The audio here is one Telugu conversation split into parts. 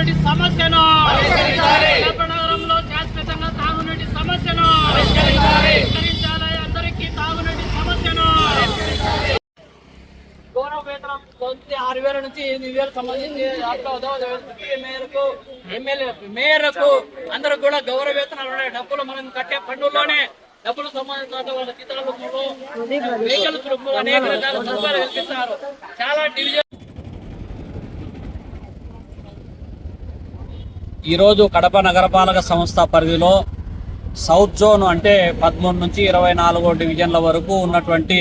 తాగునీటి సమస్యను. కడప నగరంలో శాశ్వతంగా తాగునీటి సమస్యను. పరిష్కరించాలి. అందరికీ తాగునీటి సమస్యను. గౌరవ వేతనం పొంది ఆరు వేల నుంచి ఎనిమిది వేలు సంబంధించి దాంట్లో ఉదయ మేరకు ఎమ్మెల్యే మేరకు అందరూ కూడా గౌరవ వేతనాలు ఉన్నాయి. డబ్బులు మనం కట్టే పన్నుల్లోనే డబ్బులు సంబంధించిన వాళ్ళ అనేక రకాల సదుపాయాలు కల్పిస్తున్నారు చాలా డివిజన్ ఈరోజు కడప నగరపాలక సంస్థ పరిధిలో సౌత్ జోన్ అంటే పదమూడు నుంచి ఇరవై నాలుగో డివిజన్ల వరకు ఉన్నటువంటి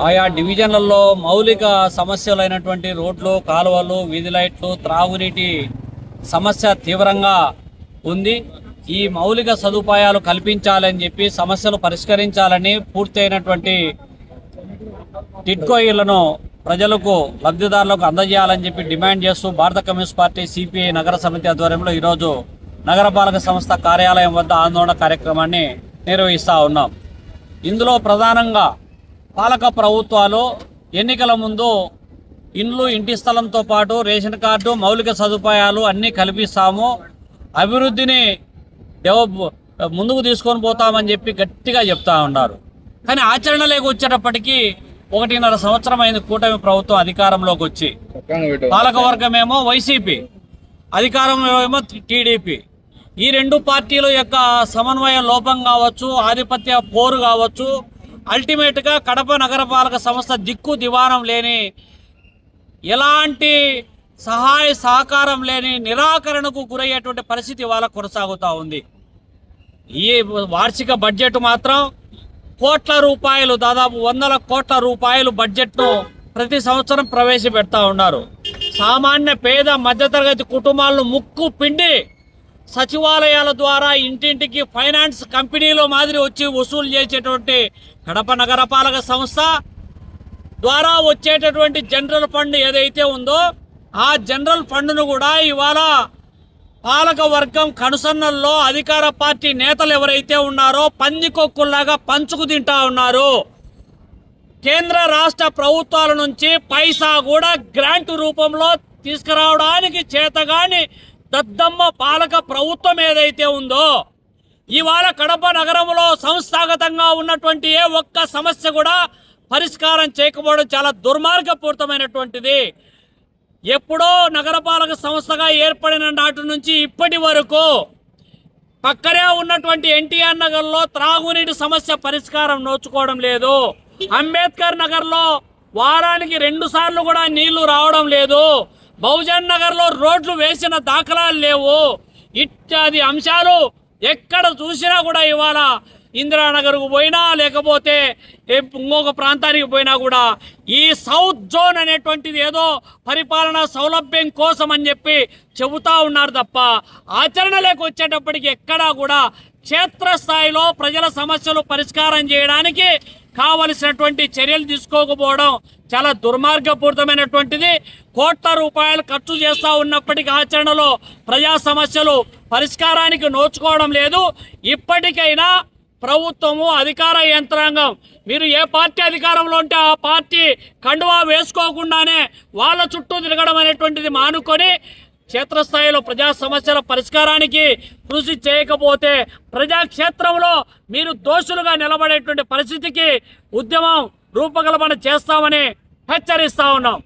ఆయా డివిజన్లలో మౌలిక సమస్యలైనటువంటి రోడ్లు కాలువలు వీధి లైట్లు త్రాగునీటి సమస్య తీవ్రంగా ఉంది. ఈ మౌలిక సదుపాయాలు కల్పించాలని చెప్పి సమస్యలు పరిష్కరించాలని పూర్తయినటువంటి టిడ్కో ఇళ్ళను ప్రజలకు లబ్ధిదారులకు అందజేయాలని చెప్పి డిమాండ్ చేస్తూ భారత కమ్యూనిస్ట్ పార్టీ సిపిఐ నగర సమితి ఆధ్వర్యంలో ఈరోజు నగరపాలక సంస్థ కార్యాలయం వద్ద ఆందోళన కార్యక్రమాన్ని నిర్వహిస్తూ ఉన్నాం. ఇందులో ప్రధానంగా పాలక ప్రభుత్వాలు ఎన్నికల ముందు ఇండ్లు ఇంటి స్థలంతో పాటు రేషన్ కార్డు మౌలిక సదుపాయాలు అన్నీ కల్పిస్తాము. అభివృద్ధిని డెవలప్ ముందుకు తీసుకొని పోతామని చెప్పి గట్టిగా చెప్తా ఉన్నారు. కానీ ఆచరణలోకి వచ్చేటప్పటికీ ఒకటిన్నర సంవత్సరం అయింది కూటమి ప్రభుత్వం అధికారంలోకి వచ్చి. పాలకవర్గమేమో వైసీపీ అధికారంలో ఏమో టీడీపీ. ఈ రెండు పార్టీల యొక్క సమన్వయ లోపం కావచ్చు ఆధిపత్య పోరు కావచ్చు అల్టిమేట్గా కడప నగరపాలక సంస్థ దిక్కు దివానం లేని ఎలాంటి సహాయ సహకారం లేని నిరాకరణకు గురయ్యేటువంటి పరిస్థితి వాళ్ళ కొనసాగుతూ ఉంది. ఈ వార్షిక బడ్జెట్ మాత్రం కోట్ల రూపాయలు దాదాపు వందల కోట్ల రూపాయలు బడ్జెట్ను ప్రతి సంవత్సరం ప్రవేశపెడతా ఉన్నారు. సామాన్య పేద మధ్యతరగతి కుటుంబాలను ముక్కు పిండి సచివాలయాల ద్వారా ఇంటింటికి ఫైనాన్స్ కంపెనీలో మాదిరి వచ్చి వసూలు చేసేటువంటి కడప నగరపాలక సంస్థ ద్వారా వచ్చేటటువంటి జనరల్ ఫండ్ ఏదైతే ఉందో ఆ జనరల్ ఫండ్ను కూడా ఇవాళ పాలక వర్గం కనుసన్నల్లో అధికార పార్టీ నేతలు ఎవరైతే ఉన్నారో పందికొక్కుల్లాగా పంచుకు తింటా ఉన్నారు. కేంద్ర రాష్ట్ర ప్రభుత్వాల నుంచి పైసా కూడా గ్రాంట్ రూపంలో తీసుకురావడానికి చేతగాని దద్దమ్మ పాలక ప్రభుత్వం ఏదైతే ఉందో ఇవాళ కడప నగరంలో సంస్థాగతంగా ఉన్నటువంటి ఏ ఒక్క సమస్య కూడా పరిష్కారం చేయకపోవడం చాలా దుర్మార్గపూరితమైనటువంటిది. ఎప్పుడో నగరపాలక సంస్థగా ఏర్పడిన నాటి నుంచి ఇప్పటి వరకు పక్కనే ఉన్నటువంటి ఎన్టీఆర్ నగర్లో త్రాగునీటి సమస్య పరిష్కారం నోచుకోవడం లేదు. అంబేద్కర్ నగర్లో వారానికి రెండు సార్లు కూడా నీళ్ళు రావడం లేదు. బహుజన్ నగర్లో రోడ్లు వేసిన దాఖలాలు లేవు. ఇత్యాది అంశాలు ఎక్కడ చూసినా కూడా ఇవాళ ఇందిరానగర్కు పోయినా లేకపోతే ఏ ఇంకొక ప్రాంతానికి పోయినా కూడా ఈ సౌత్ జోన్ అనేటువంటిది ఏదో పరిపాలనా సౌలభ్యం కోసం అని చెప్పి చెబుతా ఉన్నారు తప్ప ఆచరణలోకి వచ్చేటప్పటికి ఎక్కడా కూడా క్షేత్రస్థాయిలో ప్రజల సమస్యలు పరిష్కారం చేయడానికి కావలసినటువంటి చర్యలు తీసుకోకపోవడం చాలా దుర్మార్గపూరితమైనటువంటిది. కోట్ల రూపాయలు ఖర్చు చేస్తూ ఉన్నప్పటికీ ఆచరణలో ప్రజా సమస్యలు పరిష్కారానికి నోచుకోవడం లేదు. ఇప్పటికైనా ప్రభుత్వము అధికార యంత్రాంగం. మీరు ఏ పార్టీ అధికారంలో ఉంటే ఆ పార్టీ కండువా వేసుకోకుండానే వాళ్ళ చుట్టూ తిరగడం అనేటువంటిది మానుకొని క్షేత్రస్థాయిలో ప్రజా సమస్యల పరిష్కారానికి కృషి చేయకపోతే ప్రజాక్షేత్రంలో మీరు దోషులుగా నిలబడేటువంటి పరిస్థితికి ఉద్యమం రూపకల్పన చేస్తామని హెచ్చరిస్తా ఉన్నాం.